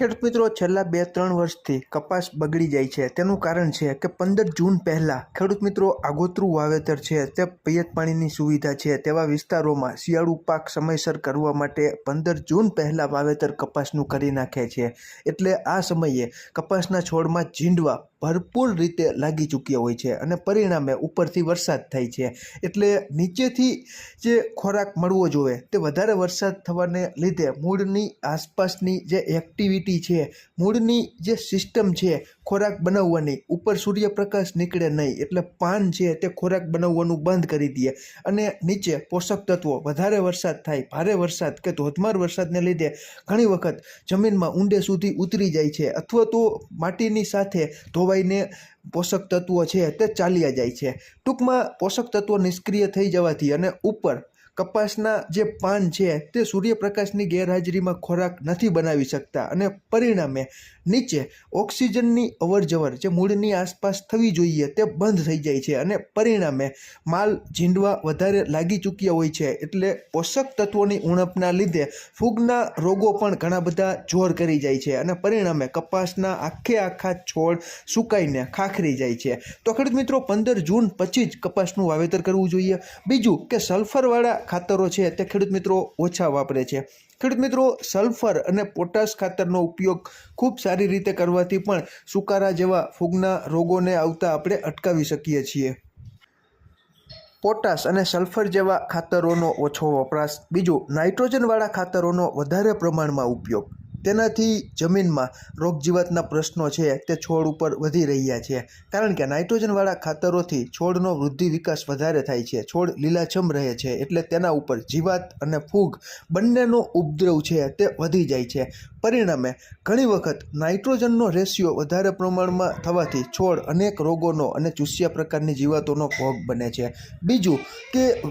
ખેડૂત મિત્રો, છેલ્લા બે ત્રણ વર્ષથી કપાસ બગડી જાય છે. તેનું કારણ છે કે પંદર જૂન પહેલાં ખેડૂત મિત્રો આગોતરું વાવેતર છે. તે પિયત પાણીની સુવિધા છે. તેવા વિસ્તારોમાં શિયાળુ પાક સમયસર કરવા માટે પંદર જૂન પહેલાં વાવેતર કપાસનું કરી નાખે છે. એટલે આ સમયે કપાસના છોડમાં ઝીંડવા ભરપૂર રીતે લાગી ચૂક્યા હોય છે અને પરિણામે ઉપરથી વરસાદ થાય છે. એટલે નીચેથી જે ખોરાક મળવો જોઈએ તે વધારે વરસાદ થવાને લીધે મૂળની આસપાસની જે એક્ટિવિટી છે, મૂળની જે સિસ્ટમ છે ખોરાક બનાવવાની, ઉપર સૂર્યપ્રકાશ નીકળે નહીં એટલે પાન છે તે ખોરાક બનાવવાનું બંધ કરી દે અને નીચે પોષક તત્વો વધારે વરસાદ થાય, ભારે વરસાદ કે ધોધમાર વરસાદને લીધે ઘણી વખત જમીનમાં ઊંડે સુધી ઉતરી જાય છે અથવા તો માટીની સાથે ધોવાઈને પોષક તત્વો છે તે ચાલ્યા જાય છે. ટૂંકમાં પોષક તત્વો નિષ્ક્રિય થઈ જવાથી અને ઉપર કપાસના જે પાન છે, તે સૂર્યપ્રકાશની ગેરહાજરીમાં ખોરાક નથી બનાવી શકતા અને પરિણામે નીચે ઓક્સિજનની અવરજવર જે મૂળની આસપાસ થવી જોઈએ તે બંધ થઈ જાય છે અને પરિણામે માલ ઝીંડવા વધારે લાગી ચૂક્યા હોય છે. એટલે પોષક તત્વોની ઉણપના લીધે ફૂગના રોગો પણ ઘણા બધા જોર કરી જાય છે અને પરિણામે કપાસના આખે આખા છોડ સુકાઈને ખાખરી જાય છે. તો ખેડૂત મિત્રો, પંદર જૂન પછી જ કપાસનું વાવેતર કરવું જોઈએ. બીજું કે સલ્ફરવાળા ખાતરો છે તે ખેડૂત મિત્રો ઓછા વાપરે છે. ખેડૂત મિત્રો, સલ્ફર અને પોટાશ ખાતરનો ઉપયોગ ખૂબ સારી રીતે કરવાથી પણ સુકારા જેવા ફૂગના રોગોને આવતા આપણે અટકાવી શકીએ છીએ. પોટાશ અને સલ્ફર જેવા ખાતરોનો ઓછો વપરાશ. બીજું, નાઇટ્રોજનવાળા ખાતરોનો વધારે પ્રમાણમાં ઉપયોગ. તેનાથી જમીનમાં રોગજીવાતના પ્રશ્નો છે તે છોડ ઉપર વધી રહ્યા છે. કારણ કે નાઇટ્રોજનવાળા ખાતરોથી છોડનો વૃદ્ધિ વિકાસ વધારે થાય છે. છોડ લીલાછમ રહે છે એટલે તેના ઉપર જીવાત અને ફૂગ બંનેનો ઉપદ્રવ છે તે વધી જાય છે. પરિણામે, ઘણી વખત નાઇટ્રોજનનો રેશિયો વધારે પ્રમાણમાં થવાથી છોડ અનેક રોગોનો અને ચૂસ્યા પ્રકારની જીવાતોનો ભોગ બને છે. બીજું કે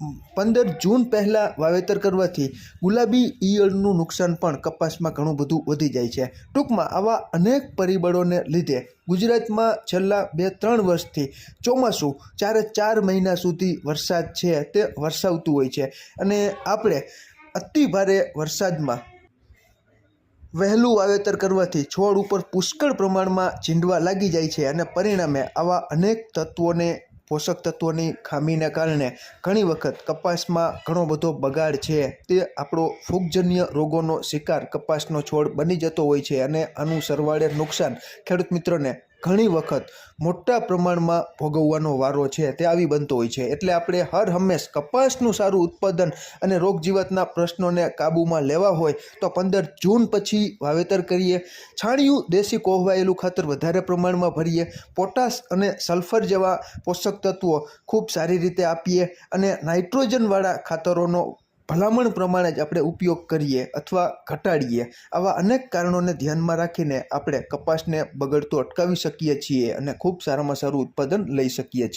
પંદર જૂન પહેલાં વાવેતર કરવાથી ગુલાબી ઈયળનું નુકસાન પણ કપાસમાં ઘણું બધું વધી જાય છે. ટૂંકમાં આવા અનેક પરિબળોને લીધે ગુજરાતમાં છેલ્લા બે ત્રણ વર્ષથી ચોમાસું ચારે ચાર મહિના સુધી વરસાદ છે તે વરસાવતું હોય છે અને આપણે અતિભારે વરસાદમાં વહેલું વાવેતર કરવાથી છોડ ઉપર પુષ્કળ પ્રમાણમાં ઝીંડવા લાગી જાય છે અને પરિણામે આવા અનેક તત્વોને પોષક તત્વોની ખામીને કારણે ઘણી વખત કપાસમાં ઘણો બધો બગાડ છે. તે આપણો ફૂગજન્ય રોગોનો શિકાર કપાસનો છોડ બની જતો હોય છે અને આનું સરવાળે નુકસાન ખેડૂત મિત્રોને ઘણી વખત મોટા પ્રમાણમાં ભોગવવાનો વારો છે તે આવી બનતો હોય છે. એટલે આપણે હર હંમેશ કપાસનું સારું ઉત્પાદન અને રોગજીવાતના પ્રશ્નોને કાબૂમાં લેવા હોય તો પંદર જૂન પછી વાવેતર કરીએ. છાણિયું દેશી કોહવાયેલું ખાતર વધારે પ્રમાણમાં ભરીએ. પોટાશ અને સલ્ફર જેવા પોષક તત્વો ખૂબ સારી રીતે આપીએ અને નાઇટ્રોજનવાળા ખાતરોનો ભલામણ પ્રમાણે જ આપણે ઉપયોગ કરીએ અથવા ઘટાડીએ, આવા અનેક કારણોને ધ્યાનમાં રાખીને આપણે કપાસને બગડતો અટકાવી શકીએ છીએ અને ખૂબ સારામાં સારું ઉત્પાદન લઈ શકીએ છીએ.